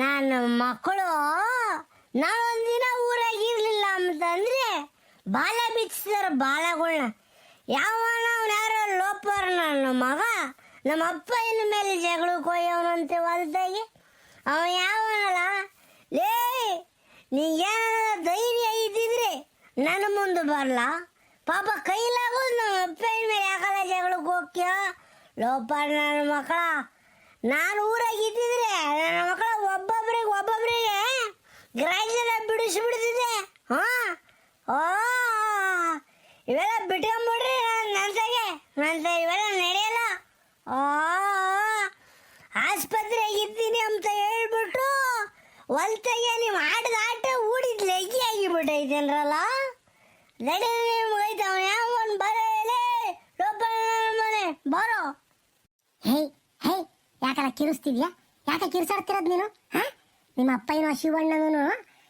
ನನ್ನ ಮಕ್ಕಳು, ನಾನೊಂದಿನ ಊರಾಗಿರ್ಲಿಲ್ಲ ಅಂತಂದ್ರೆ ಬಾಲ ಬಿಚ್ಚಿದಾರ ಬಾಲಗಳನ್ನ ಅವ್ನು ಯಾರೋ ಲೋಪರ್ ನನ್ನ ಮಗ, ನಮ್ಮ ಅಪ್ಪ ಇನ್ನ ಮೇಲೆ ಜಗಳಕ್ಕೆ ಹೋಯವನಂತೆ ಹೊಲ್ದಾಗೆ. ಅವ ಯಾವನಲ್ಲ, ಲೇ ನೀಗೇನ ಧೈರ್ಯ ಇದ್ದಿದ್ರೆ ನನ್ನ ಮುಂದೆ ಬರಲ್ಲ ಪಾಪ ಕೈಲಾಗೋದು ನಮ್ಮ ಅಪ್ಪ ಇನ್ ಮೇಲೆ ಯಾಕಲ್ಲ ಜಗಳಕ್ಕೆ ಹೋಗ್ಯ ಲೋಪರ್ ನನ್ನ ಮಕ್ಕಳ. ನಾನು ಊರಾಗ ಇದ್ದಿದ್ರೆ ನನ್ನ ಮಕ್ಕಳ ಒಬ್ಬೊಬ್ಬರಿಗೆ ಒಬ್ಬೊಬ್ರಿಗೆ ಬಿಡಿಸಿ ಬಿಡಿಸ್ಬಿಡ್ತಿದ್ದೆ. ಹಾ. ಓ. ಇವೆಲ್ಲ ಬಿಟ್ಕೊಂಬಿಡ್ರಿ ನನ್ಸಾಗೆ ನಂತ ಇವೆಲ್ಲ ನಡೆಯಲ್ಲ. ಓ. ಆಸ್ಪತ್ರೆಗೆ ಇದ್ದೀನಿ ಅಂತ ಹೇಳ್ಬಿಟ್ಟು ಹೊಲ್ತಾಗೆ ನೀವು ಆಡಿದ ಆಟ ಊಡಿದ ಲೆಗ್ಗಿ ಆಗಿಬಿಟ್ಟೈತೇನ್ರಲ್ಲ? ನಡಿ ನಿಮ್ಗೈತೆ ಅವನು ಯಾವ ಬರೋ ಎಲೆ ಮನೆ, ಬರೋ. ಯಾಕಲ್ಲ ಕಿರಿಸ್ತಿದ್ಯಾ? ಯಾಕೆ ಕಿರ್ಸಾಡ್ತಿರೋದು ನೀನು? ಹಾ? ನಿಮ್ಮ ಅಪ್ಪಯ್ಯನೋ ಶಿವಣ್ಣನೂ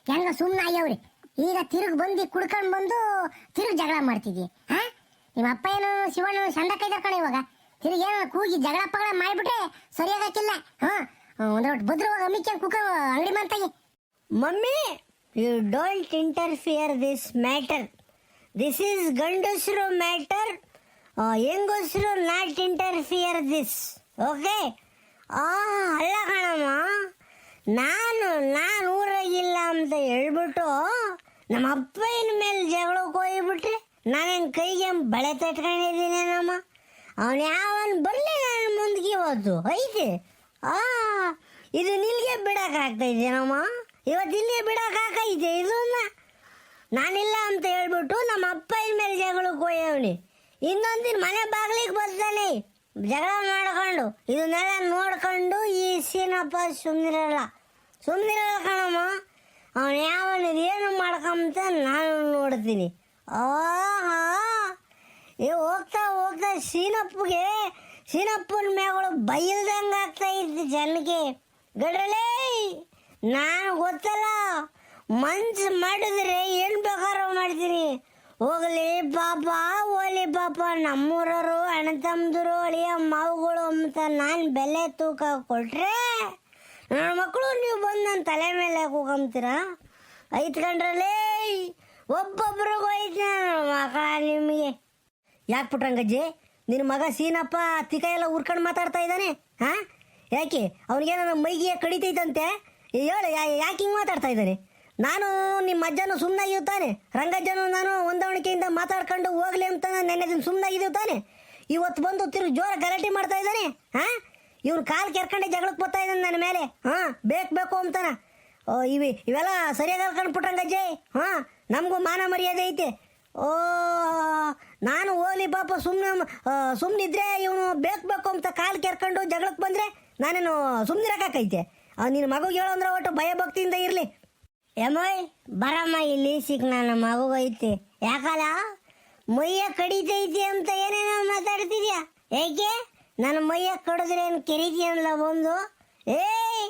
ಹೆಂಗ ಸುಮ್ಮನೆ ಆಗ್ಯವ್ರಿ ಈಗ ತಿರುಗಿ ಬಂದು ಕುಡ್ಕೊಂಡು ಬಂದು ತಿರುಗಿ ಜಗಳ ಮಾಡ್ತಿದ್ವಿ ಹಾ? ನಿಮ್ಮ ಅಪ್ಪಯ್ಯನು ಶಿವಣ್ಣನು ಚಂದ ಕೈದಾರ ಕಣ ಇವಾಗ. ತಿರುಗಿ ಏನೋ ಕೂಗಿ ಜಗಳ ಪಗಳ ಮಾಡಿಬಿಟ್ರೆ ಸರಿಯಾಗಕ್ಕಿಲ್ಲ, ಹಾ? ಒಂದೊಟ್ಟು ಬದ್ರು ಅಮ್ಮಿಕೆ ಕುಕ್ಕ ಅಂಗಡಿ ಮಂತಾಗಿ mummy you don't interfere this matter this is ಗಂಡಸರು ಮ್ಯಾಟರ್ ಹೆಂಗಸರು ನಾಟ್ ಇಂಟರ್ಫಿಯರ್ ದಿಸ್ ಓಕೆ ಆ, ಅಲ್ಲ ಕಣಮ್ಮ. ನಾನು ನಾನು ಊರಾಗಿಲ್ಲ ಅಂತ ಹೇಳ್ಬಿಟ್ಟು ನಮ್ಮ ಅಪ್ಪನ ಮೇಲೆ ಜಗಳಕ್ಕೆ ಹೋಗ್ಬಿಟ್ರೆ ನಾನೇನು ಕೈಗೆ ಬಳೆ ತಟ್ಕೊಂಡಿದ್ದೀನೇನಮ್ಮ ಅವನು ಯಾವನ್ ಬರಲಿ ನಾನು ಮುಂದಕ್ಕೆ ಐತೆ? ಆ, ಇದು ನಿಲ್ಗೆ ಬಿಡಕ್ಕಾಗ್ತಾ ಇದೆಯೇನಮ್ಮ ಇವತ್ತು ಇಲ್ಲಿಗೆ ಬಿಡೋಕ್ಕಾಗೈತೆ ಇದನ್ನ? ನಾನಿಲ್ಲ ಅಂತ ಹೇಳ್ಬಿಟ್ಟು ನಮ್ಮ ಅಪ್ಪನ ಮೇಲೆ ಜಗಳಕ್ಕೆ ಹೋಯವ್ನಿ ಇನ್ನೊಂದಿನ ಮನೆ ಬಾಗ್ಲಿಗೆ ಬರ್ತಾನೆ. ಜಗಳ ಮಾಡ್ಕೊಂಡು, ಇದನ್ನೆಲ್ಲ ನೋಡ್ಕೊಂಡು ಈ ಸೀನಪ್ಪ ಸುಮ್ಮನಿರಲ್ಲ ಸುಮ್ಮನಿರಲ್ಲ ಕಣಮ್ಮ. ಅವನು ಯಾವನು ಏನು ಮಾಡ್ಕೊಂತ ನಾನು ನೋಡ್ತೀನಿ. ಆಹಾ! ಏ, ಹೋಗ್ತಾ ಹೋಗ್ತಾ ಸೀನಪ್ಪಗೆ ಸೀನಪ್ಪನ ಮೇಗಳು ಬೈಲ್ದಂಗೆ ಆಗ್ತಾ ಇತ್ತು ಜನಕ್ಕೆ ಗಡ್ರಲೇ! ನಾನು ಗೊತ್ತಲ್ಲ ಮನ್ಸು ಮಾಡಿದ್ರೆ ಏನು ಬೇಕಾದ್ರೂ ಮಾಡ್ತೀನಿ. ಹೋಗಲಿ ಪಾಪ ಹೋಲಿ ಪಾಪ. ನಮ್ಮೂರವರು ಅಣ್ಣ ತಮ್ಮದರು ಅಳಿಯ ಮಾವುಗಳು ಅಂತ ನಾನು ಬೆಲೆ ತೂಕ ಕೊಟ್ರೆ ನನ್ನ ಮಕ್ಕಳು ನೀವು ಬಂದು ನನ್ನ ತಲೆ ಮೇಲೆ ಹೋಗಂತೀರ ಐತ್ಕೊಂಡ್ರಲೇ ಒಬ್ಬೊಬ್ರಿಗೂ ಐತೆ ಮಕ್ಕಳ ನಿಮಗೆ. ಯಾಕೆ ಪುಟ್ರಂಗಜ್ಜಿ ನಿನ್ನ ಮಗ ಸೀನಪ್ಪ ತಿಕ ಎಲ್ಲ ಉರ್ಕೊಂಡು ಮಾತಾಡ್ತಾ ಇದ್ದಾನೆ, ಹಾ? ಯಾಕೆ? ಅವನಿಗೆ ನನ್ನ ಮೈಗೆ ಕಡಿತೈತಂತೆ? ಹೇಳು ಯಾಕೆ ಹಿಂಗೆ ಮಾತಾಡ್ತಾ ಇದ್ದಾನೆ? ನಾನು ನಿಮ್ಮ ಅಜ್ಜನು ಸುಮ್ಮನೆ ತಾನೆ ರಂಗಜ್ಜನು ನಾನು ಹೊಂದಾಣಿಕೆಯಿಂದ ಮಾತಾಡ್ಕೊಂಡು ಹೋಗ್ಲಿ ಅಂತ ನಾನು ನೆನ್ನೆ ದಿನ ಸುಮ್ಮನೆ ತಾನೆ ಇವತ್ತು ಬಂದು ತಿರು ಜೋರ ಗಲಾಟೆ ಮಾಡ್ತಾ ಇದ್ದಾನೆ. ಹಾ? ಇವ್ರು ಕಾಲು ಕೆರ್ಕೊಂಡೆ ಜಗಳಕ್ಕೆ ಬರ್ತಾ ಇದ್ದಾನೆ ನನ್ನ ಮೇಲೆ. ಹಾ, ಬೇಕು ಬೇಕು ಅಂತಾನ. ಓ, ಇವಿ, ಇವೆಲ್ಲ ಸರಿಯಾಗಿ ಕಳ್ಕೊಂಡು ಪುಟ್ರಂಗಜ್ಜಿ ಹಾ, ನಮಗೂ ಮಾನ ಮರ್ಯಾದೆ ಐತೆ. ಓ, ನಾನು ಹೋಗ್ಲಿ ಪಾಪ ಸುಮ್ಮನೆ ಸುಮ್ಮನಿದ್ರೆ ಇವನು ಬೇಕು ಬೇಕು ಅಂತ ಕಾಲು ಕೆರ್ಕೊಂಡು ಜಗಳಕ್ಕೆ ಬಂದರೆ ನಾನೇನು ಸುಮ್ಮನಿರಕ್ಕೈತೆ ನಿನ್ನ ಮಗುಗೆ ಹೇಳೋ ಅಂದ್ರೆ ಒಟ್ಟು ಭಯ ಭಕ್ತಿಯಿಂದ ಇರಲಿ. ಎಮ್ಮಯ್ ಬರಮ್ಮ ಇಲ್ಲಿ, ಸಿಕ್ ನನ್ನ ಮಗುಗೈತಿ ಯಾಕಲ್ಲ? ಮೈಯ ಕಡಿತೈತಿ ಅಂತ ಏನೇನೋ ಮಾತಾಡ್ತಿದ್ಯಾ? ಏಕೆ? ನನ್ನ ಮೈಯ ಕಡಿದ್ರೆ ಏನು ಕೆರಿತೀಯಲ್ಲ ಬಂದು? ಏಯ್!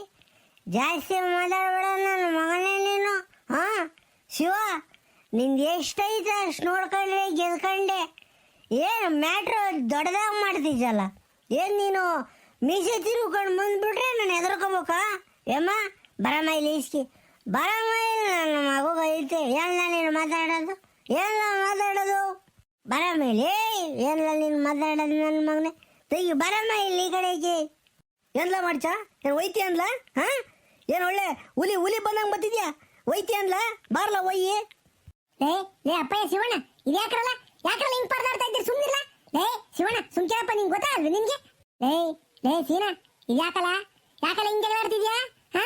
ಜಾಸ್ತಿ ಮಾತಾಡಬೇಡ ನನ್ನ ಮಗನೇ ನೀನು. ಹಾ ಶಿವ, ನಿಂದು ಎಷ್ಟೈತೆ ಅಷ್ಟು ನೋಡ್ಕೊಂಡ್ರೆ, ಗೆದ್ಕೊಂಡೆ. ಏನು ಮ್ಯಾಟ್ರ್ ದೊಡ್ಡದಾಗಿ ಮಾಡ್ತಿದ್ದಲ್ಲ ಏನು ನೀನು ಮೀಸೆ ತಿರುಗ್ಕೊಂಡು ಬಂದ್ಬಿಟ್ರೆ ನಾನು ಹೆದರ್ಕೋಬೇಕಾ? ಏಮ್ಮ ಬರಮ್ಮ ಇಲ್ಲಿ, ಇಸ್ಕಿ. ಬರಮ್ಮ ನನ್ನ ಮಗು ಐತೆ ಏನಿಲ್ಲ ನೀನು ಮಾತಾಡೋದು? ಎಲ್ಲ ಮಾತಾಡೋದು? ಬರಮ್ಮ ಇಲ್ಲಿ ಏನಿಲ್ಲ ನೀನು ಮಾತಾಡೋದು ನನ್ನ ಮಗನೇ? ತೆಗಿ ಬರಮ್ಮ ಇಲ್ಲಿ ಈ ಕಡೆಗೆ. ಎಲ್ಲ ಮಾಡ್ಚ? ಏನು ಒಯ್ತಿ ಅನ್ಲ ಹಾ? ಏನು ಒಳ್ಳೆ ಹುಲಿ ಹುಲಿ ಬಂದಂಗೆ ಬತ್ತಿದ್ಯಾ ಒಯ್ತಿ ಅನ್ಲ ಬಾರ್ಲ ಒಯ್ಯಿ? ಲೇ ಲೇ ಅಪ್ಪಯ್ಯ, ಶಿವಣ್ಣ, ಇದು ಯಾಕ್ರಲ್ಲ? ಯಾಕ್ರಲ್ಲ ಹಿಂಗ್ ಪರದಾಡ್ತಾ ಇದ್ದೀರಿ? ಸುಮ್ಮನಿಲ್ಲ ಲೇ, ಶಿವಣ್ಣ ಸುಮ್ಕೇಳಪ್ಪ ನಿಂಗೆ ಗೊತ್ತಾಗಲ್ವ ನಿನ್ಗೆ ಲೇ ಲೇ ಸೀನಾ, ಇದು ಯಾಕಲ್ಲ? ಯಾಕಲ್ಲ ಹಿಂಗೆ ಜಗಳಾಡ್ತಿದ್ಯಾ? ಹಾ?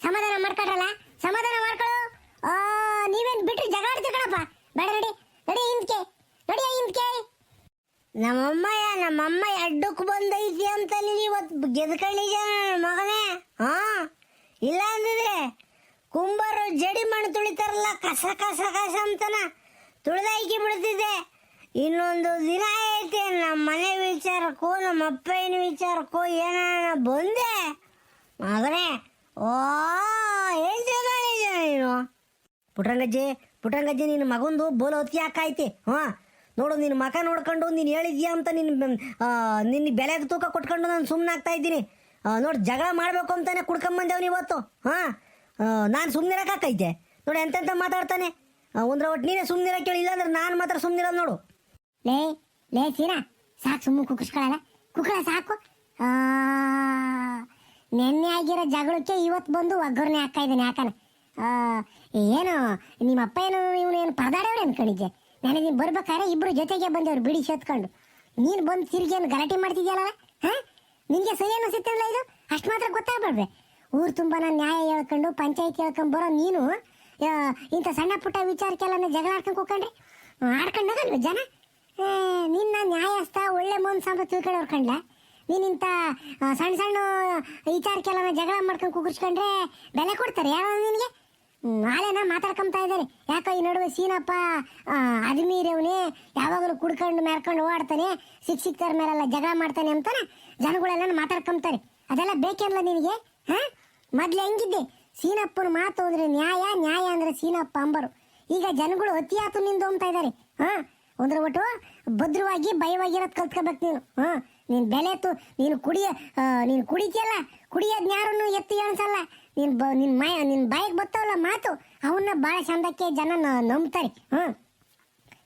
ಸಮಾಧಾನ ಮಾಡ್ಕೊಡ್ರಲ್ಲ ಸಮಾಧಾನ ಮಾಡ್ಕೊಳ್ಳು ನೀವೇನ್ ಬಿಟ್ರಿ ಜಗಳ ಆಡ್ತೀರಿ ಕಣಪ್ಪ. ಬೇಡ, ನಡಿ. ನಡಿ ಹಿಂದ್ಕೆ ನಡಿ ಹಿಂದ್ಕೆ ನಮ್ಮಮ್ಮಯ್ಯ ನಮ್ಮಮ್ಮ ಅಡ್ಡಕ್ಕೆ ಬಂದೈತಿ ಅಂತ ಇವತ್ತು ಗೆದ್ಕೊಂಡಿದ್ಯ ನನ್ನ ಮಗನೇ. ಹಾ? ಇಲ್ಲ ಅಂದಿದ್ರೆ ಕುಂಬರು ಜಡಿ ಮಣ್ಣು ತುಳಿತಾರಲ್ಲ, ಕಸ ಕಸ ಕಸ ಅಂತನ ತುಳಿದಾಕಿ ಬಿಡ್ತಿದ್ದೆ. ಇನ್ನೊಂದು ದಿನ ಐತೆ, ನಮ್ಮ ಮನೆ ವಿಚಾರಕ್ಕೂ, ನಮ್ಮ ಅಪ್ಪನ ವಿಚಾರಕ್ಕೂ ಏನ ಬಂದೆ. ಮಗನೇ, ಓ ಏನ್ ಜಗಳಿದ್ಯ ನೀನು ಪುಟ್ರಂಗಜ್ಜಿ ಪುಟ್ರಂಗಜ್ಜಿ ನಿನ್ನ ಮಗಂದು ಬೋಲ ಹೊತ್ತಿ ಹಾಕಾಯ್ತಿ. ಹಾಂ ನೋಡು ನಿನ್ನ ಮಕ ನೋಡ್ಕೊಂಡು ನೀನು ಹೇಳಿದ್ಯಾ ಅಂತ ನಿನ್ನ ನಿನ್ನ ಬೆಲೆದ ತೂಕ ಕೊಟ್ಕೊಂಡು ನಾನು ಸುಮ್ಮನೆ ಆಗ್ತಾ ಇದ್ದೀನಿ. ನೋಡಿ ಜಗಳ ಮಾಡಬೇಕು ಅಂತಾನೆ ಕುಡ್ಕೊಂಬಂದೇವ್ನು ಇವತ್ತು. ಹಾಂ ನಾನು ಸುಮ್ಮನಿರಕ್ಕೈತೆ ನೋಡಿ ಎಂತೆಂತ ಮಾತಾಡ್ತಾನೆ? ಒಂದ್ರ ಒಟ್ಟು ನೀನೇ ಸುಮ್ಮನಿರ ಕೇಳಿ ಇಲ್ಲಾಂದ್ರೆ ನಾನು ಮಾತ್ರ ಸುಮ್ಮನೆ ನೋಡು. ಲೇ ಲೇ ಸೀನಾ ಸಾಕು ಸುಮ್ಮನೆ ಕುಕ್ಕಿಸ್ಕೊಳಲ್ಲ. ಕುಕ್ಕಳ ಸಾಕು. ನೆನ್ನೆ ಆಗಿರೋ ಜಗಳಕ್ಕೆ ಇವತ್ತು ಬಂದು ಒಗ್ಗರಣೆ ಹಾಕ್ತಾ ಇದ್ದೀನಿ ಯಾಕನ ಆ, ಏನು, ನಿಮ್ಮ ಅಪ್ಪ ಏನು, ಇವನು ಏನು ಪರದಾಡವ್ರೆ ಅನ್ಕೊಂಡಿದ್ದೆ ನಾನು ನೀನು ಬರ್ಬೇಕಾದ್ರೆ ಇಬ್ರು ಜೊತೆಗೆ ಬಂದವ್ರು ಬಿಡಿ ಸೇತ್ಕೊಂಡು. ನೀನು ಬಂದು ತಿರುಗಿ ಏನು ಗಲಾಟೆ ಮಾಡ್ತಿದ್ಯಲ್ಲ ಹಾ? ನಿನಗೆ ಸರಿ ಅನ್ನಿಸುತ್ತಲ್ಲ ಇದು? ಅಷ್ಟು ಮಾತ್ರ ಗೊತ್ತಾಗ್ಬೇಡ್ವೆ ಊರು ತುಂಬ ನಾನು ನ್ಯಾಯ ಹೇಳ್ಕೊಂಡು, ಪಂಚಾಯತ್ ಹೇಳ್ಕೊಂಡು ಬರೋ ನೀನು ಇಂಥ ಸಣ್ಣ ಪುಟ್ಟ ವಿಚಾರಕ್ಕೆಲ್ಲ ಜಗಳ ಆಡ್ಕೊಂಡು ಕೂಕೊಂಡ್ರೆ ಜನ? ನಿನ್ನ ನ್ಯಾಯಸ್ಥ ಒಳ್ಳೆ ಮನ್ಸು ಅಂತ ತಿಳ್ಕೊಂಡು ಕಂಡ್ಲ? ನೀನಿಂಥ ಸಣ್ಣ ಸಣ್ಣ ವಿಚಾರಕ್ಕೆಲ್ಲ ಜಗಳ ಮಾಡ್ಕೊಂಡು ಕುಗುರ್ಸ್ಕೊಂಡ್ರೆ ಬೆಲೆ ಕೊಡ್ತಾರೆ ಯಾರು ನಿನಗೆ? ನಾಳೆನ ಮಾತಾಡ್ಕೊಂತ ಇದ್ದಾರೆ. ಯಾಕೋ ಈ ನಡುವೆ ಸೀನಪ್ಪ ಅದ್ಮೀರವನೇ ಯಾವಾಗಲೂ ಕುಡ್ಕೊಂಡು ಮೆರ್ಕೊಂಡು ಓಡಾಡ್ತಾನೆ, ಸಿಕ್ ಸಿಕ್ತಾರ ಮೇಲೆಲ್ಲ ಜಗಳ ಮಾಡ್ತಾನೆ ಅಂತಾನೆ ಜನಗಳೆಲ್ಲ ಮಾತಾಡ್ಕೊಂತಾರೆ ಅದೆಲ್ಲ ಬೇಕೇನಲ್ಲ ನಿನಗೆ? ಹಾ? ಮೊದ್ಲು ಹೆಂಗಿದ್ದೆ? ಸೀನಪ್ಪನ ಮಾತು ಅಂದ್ರೆ ನ್ಯಾಯ ನ್ಯಾಯ ಅಂದ್ರೆ ಸೀನಪ್ಪ ಅಂಬರು. ಈಗ ಜನಗಳು ಅತಿಯಾತು ನಿಂದು ಹೋಗ್ತಾ ಇದ್ದಾರೆ. ಹಾ? ಅಂದ್ರೆ ಒಟ್ಟು ಭದ್ರವಾಗಿ, ಭಯವಾಗಿರೋದು ಕಲ್ತ್ಕೋಬೇಕು ನೀನು. ಹಾ? ನೀನ್ ಬೆಲೆ ತು ನೀನು ಕುಡಿಯ ನೀನು ಕುಡಿತಿಯಲ್ಲ? ಕುಡಿಯೋದ್ ಯಾರನ್ನು ಎತ್ತಿ ಅನ್ಸಲ್ಲ ನೀನ್ ಬ ನಿನ್ ಮೈ ನಿನ್ ಬಾಯಿಗೆ ಬರ್ತಾವಲ್ಲ ಮಾತು? ಅವನ್ನ ಭಾಳ ಚಂದಕ್ಕೆ ಜನ ನಂಬ್ತಾರೆ. ಹ್ಮ್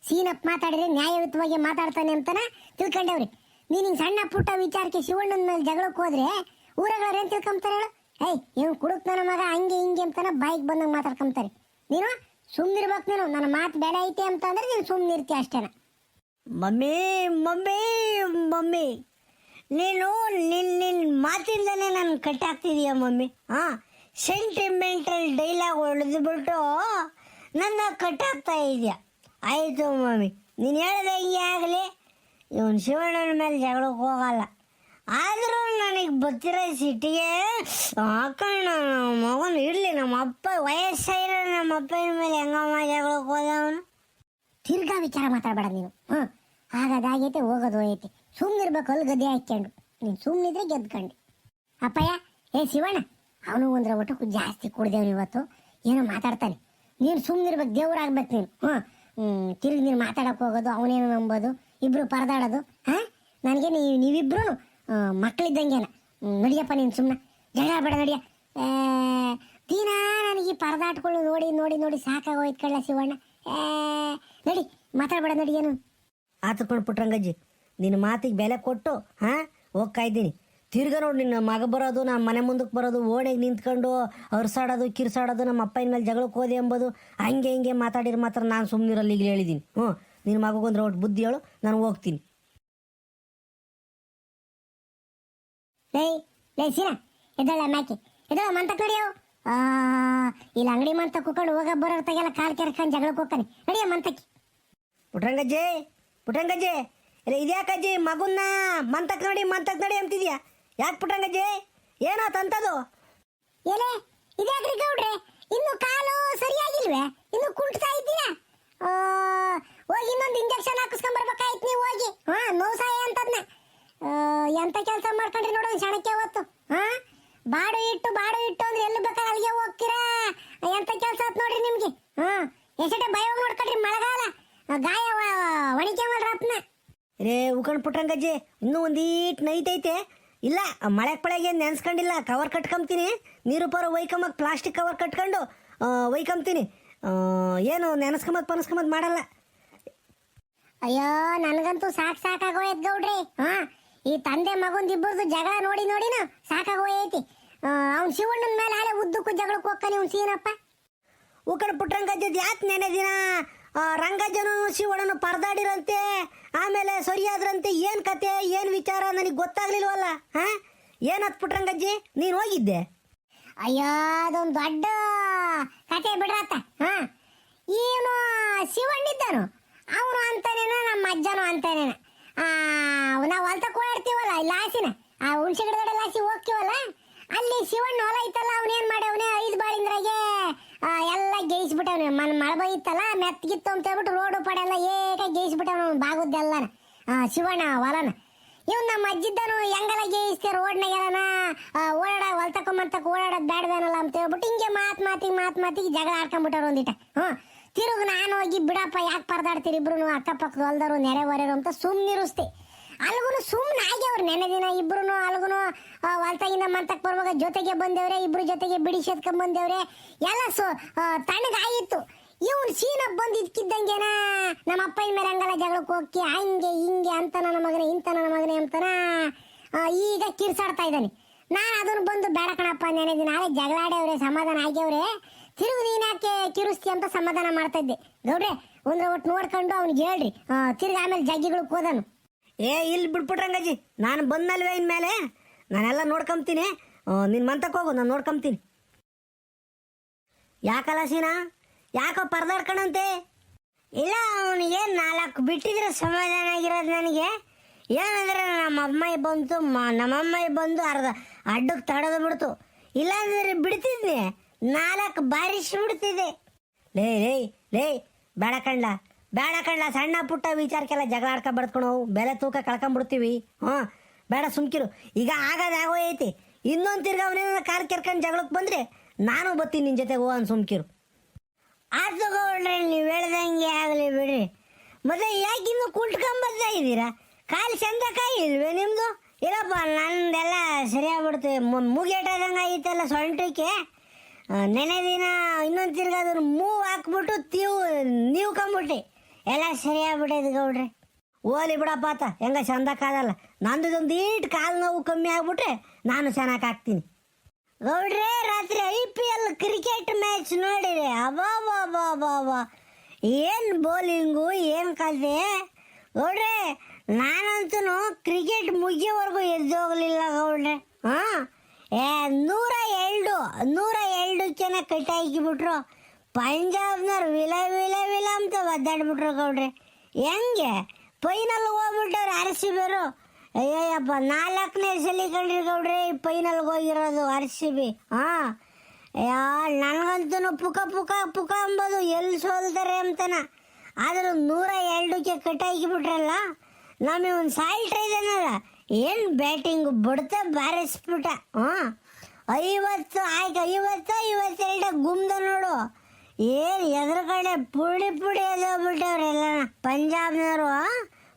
ಸೀನಪ್ಪ ಮಾತಾಡಿದ್ರೆ ನ್ಯಾಯಯುತವಾಗಿ ಮಾತಾಡ್ತಾನೆ ಅಂತನ ತಿಳ್ಕೊಂಡವ್ರಿ. ನೀನು ಹಿಂಗೆ ಸಣ್ಣ ಪುಟ್ಟ ವಿಚಾರಕ್ಕೆ ಶಿವಣ್ಣನ ಮೇಲೆ ಜಗಳಕ್ಕೆ ಹೋದ್ರೆ ಊರಗಳವ್ರು ಏನು ತಿಳ್ಕೊಂತಾರೆ ಹೇಳು? ಏಯ್, ಇವ್ನು ಕುಡುಕ್ ನನ್ನ ಮಗ ಹಂಗೆ ಹಿಂಗೆ ಅಂತನ ಬಾಯಿಗೆ ಬಂದಂಗೆ ಮಾತಾಡ್ಕೊಂತಾರೆ ನೀನು ಸುಮ್ಮನಿರ್ಬೇಕು ನೀನು. ನನ್ನ ಮಾತು ಬೇಡ ಐತೆ ಅಂತ ಅಂದ್ರೆ ನೀನು ಸುಮ್ಮನಿರ್ತೀಯ ಅಷ್ಟೇನ. Mummy mummy mummy. ನೀನು ನಿನ್ನ ನಿನ್ನ ಮಾತಿಂದನೇ ನಾನು ಕಟ್ಟಾಗ್ತಿದೀಯ ಮಮ್ಮಿ. ಹಾಂ. ಸೆಂಟಿಮೆಂಟಲ್ ಡೈಲಾಗ್ ಹೊಡೆದ್ಬಿಟ್ಟು ನನ್ನ ಕಟ್ಟಾಗ್ತಾ ಇದೆಯಾ? ಆಯಿತು ಮಮ್ಮಿ ನೀನು ಹೇಳಿದೆ ಹೀಗೆ ಆಗಲಿ. ಇವನು ಶಿವಣ್ಣನ ಮೇಲೆ ಜಗಳಕ್ಕೆ ಹೋಗಲ್ಲ. ಆದರೂ ನನಗೆ ಬರ್ತಿರೋ ಸಿಟಿಗೆ ಹಾಕಣ್ಣ ನಮ್ಮ ಮಗನ ಇರಲಿ, ನಮ್ಮ ಅಪ್ಪ ವಯಸ್ಸಾಗಿರೋ ನಮ್ಮ ಅಪ್ಪನ ಮೇಲೆ ಹೆಂಗಮ್ಮ ಜಗಳಕ್ಕೆ ಹೋದ ಅವನು ತಿರ್ಗಾ ವಿಚಾರ ಮಾತಾಡಬೇಡ ನೀನು. ಹ್ಞೂ ಆಗೋದಾಗೈತೆ ಹೋಗೋದು ಹೋಗೈತೆ. ಸುಮ್ಮನಿರ್ಬೇಕು ಅಲ್ಲಿ ಗದ್ದೆ ಹಾಕ್ಕೊಂಡು. ನೀನು ಸುಮ್ಮನಿದ್ರೆ ಗೆದ್ಕೊಂಡು. ಅಪ್ಪಯ್ಯ, ಏ ಶಿವಣ್ಣ ಅವನು ಒಂದ್ರ ಒಟ್ಟು ಜಾಸ್ತಿ ಕುಡ್ದೇವ್ನು ಇವತ್ತು. ಏನೋ ಮಾತಾಡ್ತಾನೆ. ನೀನು ಸುಮ್ಮನಿರ್ಬೇಕು ದೇವ್ರಾಗ್ಬೇಕು ನೀನು. ಹ್ಞೂ ತಿರ್ಗಿ ನೀನು ಮಾತಾಡಕ್ಕೆ ಹೋಗೋದು ಅವನೇನು ನಂಬೋದು ಇಬ್ರು ಪರದಾಡೋದು ಹಾ? ನನಗೆ ನೀವು ನೀವಿಬ್ರು ಮಕ್ಕಳಿದ್ದಂಗೆನ ನಡಿಯಪ್ಪ ನೀನು ಸುಮ್ಮನೆ ಜಗಳ ಬೇಡ ನಡಿಯ. ದಿನಾ ನನಗೆ ಈ ಪರದಾಟ್ಗಳು ನೋಡಿ ನೋಡಿ ನೋಡಿ ಸಾಕಾಗೋಯ್ತು ಕಳ್ಳ ಶಿವಣ್ಣ. ಏ, ನಡಿ ಮಾತಾಡಬೇಡ ನಡಿ ಏನು? ಆತು ಪುಟ್ರಂಗಜ್ಜಿ ನಿನ್ನ ಮಾತಿಗೆ ಬೆಲೆ ಕೊಟ್ಟು ಹಾಂ ಹೋಗ್ತಾ ಇದ್ದೀನಿ. ತಿರ್ಗ ನೋಡಿ ನಿನ್ನ ಮಗ ಬರೋದು ನಮ್ಮ ಮನೆ ಮುಂದಕ್ಕೆ ಬರೋದು ಓಣೆಗೆ ನಿಂತ್ಕೊಂಡು ಅರ್ಸಾಡೋದು ಕಿರ್ಸಾಡೋದು ನಮ್ಮ ಅಪ್ಪನ ಮೇಲೆ ಜಗಳಕ್ಕೆ ಹೋದೆ ಎಂಬುದು ಹಂಗೆ ಹಿಂಗೆ ಮಾತಾಡಿರ ಮಾತ್ರ ನಾನು ಸುಮ್ಮನಿರಲ್ಲಿ ಈಗ ಹೇಳಿದ್ದೀನಿ ಹ್ಞೂ ನಿನ್ನ ಮಗಗೊಂದ್ರೆ ಒಟ್ಟು ಬುದ್ಧಿ ಹೇಳು ನಾನು ಹೋಗ್ತೀನಿ. ಲೇ ಲೈ ಸೀರಾ ಎದ್ದಳ ಮ್ಯಾಕೆ ಎದ್ದಳ ಮಂತಕ್ ನಡಿಯವು ಆ ಇಲ್ಲಿ ಅಂಗಡಿ ಮಂತ ಕುಕೊಂಡು ಹೋಗ ಬರೋರ್ತಾಗೆಲ್ಲ ಕಾಲ್ ಕೆರ್ಕೊಂಡು ಜಗಳಕ್ಕೆ ಹೋಗ್ತಾನೆ. ನಡಿಯ ಮಂತಕ್ಕೆ ಪುಟ್ರಂಗಜ್ಜಿ ಪುಟ್ರಂಗಜ್ಜಿ ಇಲ್ಲ ಇದ್ಯಾಕಜ್ಜಿ ಮಗುನ್ನ ಮಂತಕ್ ನಡಿ ಮಂತಕ್ ನಡಿ ಅಂತಿದ್ಯಾ? ಯಾಕೆ ಪುಟ್ಟಂಗಜ್ಜಿ? ಏನೋ ತಂತದು ಎಲೆ ಇದ್ಯಾಕ್ರಿ ಗೌಡ್ರೆ. ಇನ್ನು ಕಾಲು ಸರಿಯಾಗಿಲ್ವೇ? ಇನ್ನು ಕುಂಟ್ತಾ ಇದ್ದೀರಾ? ಓ ಹೋಗಿ ಇನ್ನೊಂದು ಇಂಜೆಕ್ಷನ್ ಹಾಕಿಸ್ಕೊಂಡ್ ಬರ್ಬೇಕಾಯ್ತು ನೀವು ಹೋಗಿ. ಹಾ. ನೋವು ಸಾಯ ಅಂತದ್ನ ಎಂತ ಕೆಲಸ ಮಾಡ್ಕೊಂಡ್ರಿ ನೋಡೋ ಕ್ಷಣಕ್ಕೆ ಹೊತ್ತು ಹಾ. ಬಾಡು ಇಟ್ಟು ಬಾಡು ಇಟ್ಟು ಅಂದ್ರೆ ಎಲ್ಲಿ ಬೇಕಾದ್ರೆ ಅಲ್ಲಿಗೆ ಹೋಗ್ತೀರಾ? ಎಂತ ಕೆಲಸ ಆತ್ ನೋಡ್ರಿ ನಿಮ್ಗೆ? ಹಾ. ಎಷ್ಟೇ ಭಯ ನೋಡ್ಕೊಳ್ರಿ ಮಳೆಗಾಲ? ಆ, ಒಣಿಕೆ ಒಣಿಕೆವಲ್ರತ್ನ ರೇ ಉಕಣ್ ಪುಟ್ಟಂಗಜ್ಜಿ ಇನ್ನೂ ಒಂದೀಟ್ ನೈತೈತೆ. ಇಲ್ಲ ಮಳೆ ಪಳೆಗೆ ನೆನ್ಸ್ಕೊಂಡಿಲ್ಲ ಕವರ್ ಕಟ್ಕೊಂತೀನಿ ನೀರು ಪರ ಒಯ್ಕೊಂಬಕ್ ಪ್ಲಾಸ್ಟಿಕ್ ಕವರ್ ಕಟ್ಕೊಂಡು ಒಯ್ಕೊಂತೀನಿ ಏನು ನೆನೆಸ್ಕೊಂಬದ್ ಪನಸ್ಕೊಂಬದ್ ಮಾಡಲ್ಲ. ಅಯ್ಯೋ ನನಗಂತೂ ಸಾಕ್ ಸಾಕಾಗೋಯ್ತು ಗೌಡ್ರಿ. ಹಾ ಈ ತಂದೆ ಮಗಂದಿಬ್ಬರದು ಜಗಳ ನೋಡಿ ನೋಡಿನ ಸಾಕಾಗೋಯ್ತಿ ಅವ್ನು ಶಿವಣ್ಣನ ಮೇಲೆ ಆಲೆ ಉದ್ದಕ್ಕೂ ಜಗಳಕ್ಕೆ ಹೋಗ್ತಾನೆ ಇವ್ನು ಸೀನಪ್ಪ. ಉಕ್ಕಡ ಪುಟ್ರಂಗಜ್ಜದ್ ಯಾಕೆ ನೆನೆ ದಿನ? ಆ, ರಂಗಜ್ಜನು ಶಿವಣ್ಣನು ಪರದಾಡಿರಂತೆ ಆಮೇಲೆ ಸರಿಯಾದ್ರಂತೆ ಏನು ಕತೆ ಏನು ವಿಚಾರ ನನಗೆ ಗೊತ್ತಾಗ್ಲಿಲ್ವಲ್ಲ ಹಾ? ಹತ್ಬಿಟ್ ರಂಗಜ್ಜಿ? ನೀನು ಹೋಗಿದ್ದೆ. ಅಯ್ಯೋ ಅದೊಂದು ದೊಡ್ಡ ಕತೆ ಬಿಡ್ರತ್ತ. ಹಾ. ಇವನು ಶಿವಣ್ಣಿದ್ದನು. ಅವನು ಅಂತಾನೇನ ನಮ್ಮ ಅಜ್ಜನು ಅಂತಾನೇನ. ಆ ನಾವು ಹೊಲ್ತ ಓಡಾಡ್ತೀವಲ್ಲ ಇಲ್ಲಿ ಹಾಸಿನ ಆ ಹುಣ್ಸೆ ಗಿಡದ ಹಾಸಿ ಹೋಗ್ತೀವಲ್ಲ ಅಲ್ಲಿ ಶಿವಣ್ಣ ಹೊಲ ಐತಲ್ಲ ಅವನೇನ್ ಮಾಡ್ಯವನೇ? ಐದು ಬಾಳಿಂದ್ರಾಗೆ ಎಲ್ಲ ಗೇಯಿಸ್ಬಿಟ್ಟವನೆ. ಮನ್ ಮಳೆ ಇತ್ತಲ್ಲ, ಮೆತ್ತಗಿತ್ತು ಅಂತ ಹೇಳ್ಬಿಟ್ಟು ರೋಡು ಪಡೆಲ್ಲ ಏಕ ಗೇಯಿಸ್ಬಿಟ್ಟವನು ಬಾಗುದ್ದೆಲ್ಲ ಶಿವಣ್ಣ, ಹೊಲನ. ಇವ್ ನಮ್ಮ ಅಜ್ಜಿದ್ದನು ಹೆಂಗಲ್ಲ ಗೇಯಿಸ್ತೆ ರೋಡ್ನಾಗೆಲ್ಲನ ಓಡಾಡ ಹೊಲ್ತಕೊಂಬಂತಕ್ ಓಡಾಡೋದು ಬೇಡವೇನಲ್ಲ ಅಂತ ಹೇಳ್ಬಿಟ್ಟು ಹಿಂಗೆ ಮಾತು ಮಾತಿಗೆ ಮಾತ್ ಮಾತಿಗೆ ಜಗಳ ಆಡ್ಕೊಂಬಿಟ್ಟವ್ರು ಒಂದಿಟ. ಹ್ಞೂ. ತಿರುಗಿ ನಾನು ಹೋಗಿ, ಬಿಡಪ್ಪ, ಯಾಕೆ ಪರದಾಡ್ತೀರಿ ಇಬ್ರು ಅಕ್ಕಪಕ್ಕದ ಹೊಲ್ದವರು, ನೆರೆ ಹೊರೆರು ಅಂತ ಸುಮ್ಮನಿರಿಸ್ತೆ ಅಲ್ಗುನು ಸುಮ್ಮನೆ ಅವ್ರು ನೆನೆ ದಿನ ಇಬ್ರು ಅಲ್ಗುನು ಹೊಲ್ತಾಗಿಂದ ಮಂತಕ್ ಬರುವಾಗ ಜೊತೆಗೆ ಬಂದೇವ್ರೆ, ಇಬ್ರು ಜೊತೆಗೆ ಬಿಡಿ ಸೇದ್ಕೊಂಡ್ ಬಂದೇವ್ರೆ. ಎಲ್ಲ ಸೊ ತಣ್ಣಗಾಗಿತ್ತು. ಇವ್ನು ಸೀನ ಬಂದಿದ್ಕಿದ್ದಂಗೆನ ನಮ್ಮ ಅಪ್ಪನ ಮೇಲೆ ಹಂಗಲ್ಲ ಜಗಳಕ್ಕೆ ಹೋಗಿ ಹಂಗೆ, ಹಿಂಗೆ ಅಂತ ನನ್ನ ಮಗನೇ, ಇಂತ ನನ್ನ ಮಗನೇ ಅಂತನ ಈಗ ಕಿರ್ಸಾಡ್ತಾ ಇದ್ದಾನೆ. ನಾನು ಅದನ್ನು ಬಂದು ಬೇಡ ಕಣಪ್ಪ ನೆನೆ ದಿನ ನಾಳೆ ಜಗಳಾಡೇವ್ರೆ ಸಮಾಧಾನ ಆಗ್ಯವ್ರೆ. ತಿರುಗು ನೀನ್ ಯಾಕೆ ಕಿರುಸ್ತಿ ಅಂತ ಸಮಾಧಾನ ಮಾಡ್ತಾ ಇದ್ದೆ. ಗೌಡ್ರೆ ಒಂದ್ರ ಒಟ್ಟು ನೋಡ್ಕೊಂಡು ಅವ್ನಿಗೆ ಹೇಳ್ರಿ. ತಿರುಗಿ ಆಮೇಲೆ ಜಗ್ಗಿಗಳು ಹೋದನು. ಏ, ಇಲ್ಲಿ ಬಿಟ್ಬಿಟ್ರಂಗಜ್ಜಿ ನಾನು ಬಂದಲ್ವೇ ಇನ್ಮೇಲೆ? ನಾನೆಲ್ಲ ನೋಡ್ಕೊಂತೀನಿ ನಿನ್ ಮಂತಕ್ಕೆ ಹೋಗು, ನಾನು ನೋಡ್ಕೊಂತೀನಿ ಯಾಕಲ್ಲ ಸೀನಾ? ಯಾಕೋ ಪರ್ದಾಡ್ಕಣಂತೆ? ಇಲ್ಲ, ಅವನಿಗೆ ನಾಲ್ಕು ಬಿಟ್ಟಿದ್ರೆ ಸಮಾಧಾನ ಆಗಿರೋದು ನನಗೆ. ಏನಂದ್ರೆ ನಮ್ಮ ಅಮ್ಮಾಯಿ ಬಂತು ನಮ್ಮ ನಮ್ಮಮ್ಮಾಯಿ ಬಂದು ಅರ್ಧ ಅಡ್ಡಕ್ಕೆ ತಡೆದು ಬಿಡ್ತು. ಇಲ್ಲಾಂದ್ರೆ ಬಿಡ್ತಿದ್ನೆ. ನಾಲ್ಕು ಬಾರಿಸಿ ಬಿಡ್ತಿದ್ದೆ ಲೇ ಲೇ ಲೇ, ಬೇಡ ಕಣ್ಲ. ಬೇಡ ಕಣ್ಣ ಸಣ್ಣ ಪುಟ್ಟ ವಿಚಾರಕ್ಕೆಲ್ಲ ಜಗಳ ಆಡ್ಕೊಂಡು ಬಡ್ಕೊಂಡು ಬೆಲೆ ತೂಕ ಕಳ್ಕೊಂಡ್ಬಿಡ್ತೀವಿ ಹ್ಞೂ. ಬೇಡ, ಸುಮ್ಕಿರು. ಈಗ ಆಗದ ಐತಿ ಇನ್ನೊಂದು ತಿರ್ಗ ಅವನೇನ ಕಾಲು ಕೆರ್ಕೊಂಡು ಜಗಳಕ್ಕೆ ಬಂದರೆ ನಾನು ಬರ್ತೀನಿ ನಿನ್ನ ಜೊತೆ ಹೋ ಅನ್ ಸುಮ್ಕಿರು. ಆತು ಗೌಡ್ರೆ, ನೀವು ಹೇಳ್ದಂಗೆ ಆಗಲಿ ಬಿಡ್ರಿ. ಮತ್ತೆ ಯಾಕಿನ್ನು ಕುಟ್ಕೊಂಬರ್ತಾ ಇದ್ದೀರಾ? ಕಾಲು ಚಂದ ಕಾಯಿ ಇಲ್ವೇ ನಿಮ್ಮದು ಇಲ್ಲಪ್ಪ, ನಂದೆಲ್ಲ ಸರಿಯಾಗ್ಬಿಡ್ತು. ಮುಗಿಯಟದಂಗೆ ಐತಲ್ಲ ಸೊಂಟಕ್ಕೆ. ನೆನೆ ದಿನ ಇನ್ನೊಂದು ತಿರ್ಗ ಮೂವ್ ಹಾಕ್ಬಿಟ್ಟು ತೀವ್ ನೀವು ಕಂಬಿಟ್ಟಿ ಎಲ್ಲ ಸರಿಯಾಗ್ಬಿಟ್ಟೈತೆ ಗೌಡ್ರೆ. ಓಲಿ ಬಿಡಪ್ಪ ಆತ, ಹೆಂಗ ಚಂದಕ್ಕಾಗಲ್ಲ ನಂದು ಈಟ್ ಕಾಲು ನೋವು ಕಮ್ಮಿ ಆಗ್ಬಿಟ್ರೆ ನಾನು ಚೆನ್ನಾಗಿ ಹಾಕ್ತೀನಿ. ಗೌಡ್ರೆ, ರಾತ್ರಿ I P L cricket match ನೋಡಿರಿ ಅಬಾಬಾಬಾಬಾಬಾ ಏನು ಬೌಲಿಂಗು ಏನು ಕತೆ ಗೌಡ್ರೆ ನಾನಂತೂ ಕ್ರಿಕೆಟ್ ಮುಗಿಯೋವರೆಗೂ ಎದ್ದು ಹೋಗಲಿಲ್ಲ ಗೌಡ್ರೆ. ಹಾಂ? ಏ, ನೂರ ಎರಡು, ನೂರ ಎರಡಕ್ಕೆನ ಕಟ್ಟಾಕಿಬಿಟ್ರು ಪಂಜಾಬ್ನವ್ರು ವಿಲ ವಿಲ ವಿಲ ಅಂತ ಒದ್ದಾಡ್ಬಿಟ್ರು ಗೌಡ್ರೆ. ಹೆಂಗೆ? ಫೈನಲ್ ಹೋಗ್ಬಿಟ್ಟವ್ರು ಆರ್ ಸಿ ಬೇರು ಅಯ್ಯಯ್ಯಪ್ಪ, ನಾಲ್ಕನೇ ಸಲಿ ಕಂಡ್ರಿ ಗೌಡ್ರಿ ಫೈನಲ್ಗೆ ಹೋಗಿರೋದು ಆರ್ ಸಿ ಬಿ ಹಾಂ? ಯಾ ನನಗಂತೂ ಪುಕ ಪುಕ ಪುಕ ಅಂಬೋದು, ಎಲ್ಲಿ ಸೋಲ್ತಾರೆ ಅಂತನ. ಆದರೂ ನೂರ ಎರಡಕ್ಕೆ ಕಟ್ಟಾಕಿಬಿಟ್ರಲ್ಲ? ನಮಗೆ ಒಂದು ಸಾಲ್ಟ್ ಟ್ರೈದನಲ್ಲ ಏನು ಬ್ಯಾಟಿಂಗ್ ಬಡ್ತ ಬಾರಿಸ್ಬಿಟ್ಟ, ಹಾಂ? ಐವತ್ತು, ಆಯ್ತು, ಐವತ್ತು, ಐವತ್ತೆರಡು, ಗುಮ್ದ ನೋಡು. ಏನು ಎದುರುಗಡೆ ಪುಡಿ ಪುಡಿ ಎದೋಗ್ಬಿಟ್ಟವ್ರಿ ಎಲ್ಲ ಪಂಜಾಬ್ನವರು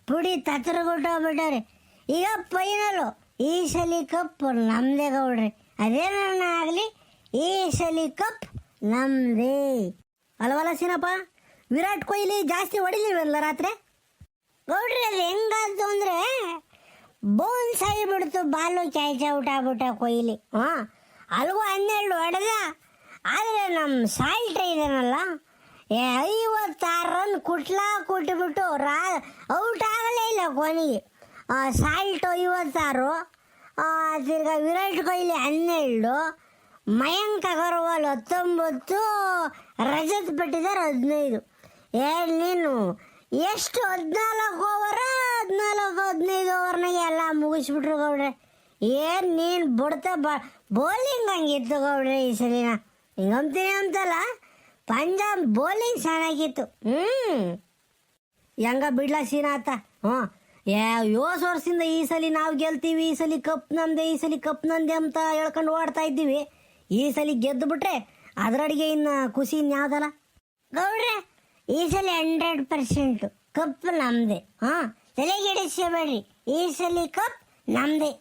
ಪುಡಿ ತತ್ರಗೊಟ್ಟೋಗ್ಬಿಟ್ಟವ್ರೆ ಈಗ ಫೈನಲ್ ಈ ಸಲಿ ಕಪ್ ನಮ್ದೇ ಗೌಡ್ರಿ. ಅದೇನ ಆಗಲಿ? ಈ ಸಲಿ ಕಪ್ ನಮ್ದೇ. ಅಲ್ವಲ್ಲ ಸೀನಪ್ಪ? ವಿರಾಟ್ ಕೊಹ್ಲಿ ಜಾಸ್ತಿ ಹೊಡಿಲಿವಲ್ಲ ರಾತ್ರಿ? ಗೌಡ್ರಿ, ಅದು ಹೆಂಗಾಯ್ತು ಅಂದರೆ ಬೋನ್ಸ್ ಆಗಿಬಿಡ್ತು ಬಾಲು ಕ್ಯಾಚ್ ಔಟ್ ಬಿಟ್ಟ ಕೊಹ್ಲಿ. ಹಾಂ? ಅಲ್ಗೂ ಹನ್ನೆರಡು ಹೊಡೆದ? ಆದರೆ ನಮ್ಮ ಸಾಲ್ಟ್ ಇದನ್ನಲ್ಲ. ಐವತ್ತಾರು ರನ್ ಕುಟ್ಲಾ ಕುಟ್ಬಿಟ್ಟು ರಾ, ಔಟ್ ಆಗಲೇ ಇಲ್ಲ ಕೊನೆಗೆ. ಸಾಲ್ಟ್ ಐವತ್ತಾರು ತಿರ್ಗಾ ವಿರಾಟ್ ಕೊಹ್ಲಿ ಹನ್ನೆರಡು, ಮಯಾಂಕ್ ಅಗರ್ವಾಲ್ ಹತ್ತೊಂಬತ್ತು, ರಜತ್ ಪಟ್ಟಿದಾರ್ ಹದಿನೈದು. ಏ, ನೀನು ಎಷ್ಟು ಹದಿನಾಲ್ಕು ಓವರ ಹದಿನಾಲ್ಕು ಹದಿನೈದು ಓವರ್ನಾಗೆ ಎಲ್ಲ ಮುಗಿಸ್ಬಿಟ್ರು ಗೌಡ್ರೆ. ಏನು ನೀನು ಬಿಡ್ತಾ ಬ ಬೌಲಿಂಗ್ ಹಂಗಿತ್ತು ಗೌಡ್ರೆ ಈ ಸಲಿನ ಹಿಂಗಂತೀನಿ ಅಂತಲ್ಲ ಪಂಜಾಬ್ ಬೌಲಿಂಗ್ ಚೆನ್ನಾಗಿತ್ತು ಹ್ಞೂ ಹೆಂಗ ಬಿಡ್ಲಾ ಸೀನಾತ ಹ್ಞೂ ಏಳು ವರ್ಷದಿಂದ ಈ ಸಲ ನಾವು ಗೆಲ್ತೀವಿ, ಈ ಸಲ ಕಪ್ ನಂದೆ, ಈ ಸಲ ಕಪ್ ನಂದೆ ಅಂತ ಹೇಳ್ಕೊಂಡು ಓಡ್ತಾ ಇದ್ದೀವಿ. ಈ ಸಲ ಗೆದ್ದು ಬಿಟ್ರೆ ಅದರಡಿಗೆ ಇನ್ನು ಖುಷಿ ಯಾವ್ದಲ್ಲ? ಗೌಡ್ರೆ, ಈ ಸಲ ಹಂಡ್ರೆಡ್ ಪರ್ಸೆಂಟ್ ಕಪ್ ನಮ್ದೆ. ಹಾಂ ತಲೆಗೆಡಿಸಬೇಡ್ರಿ ಈ ಸಲ ಕಪ್ ನಮ್ದೆ.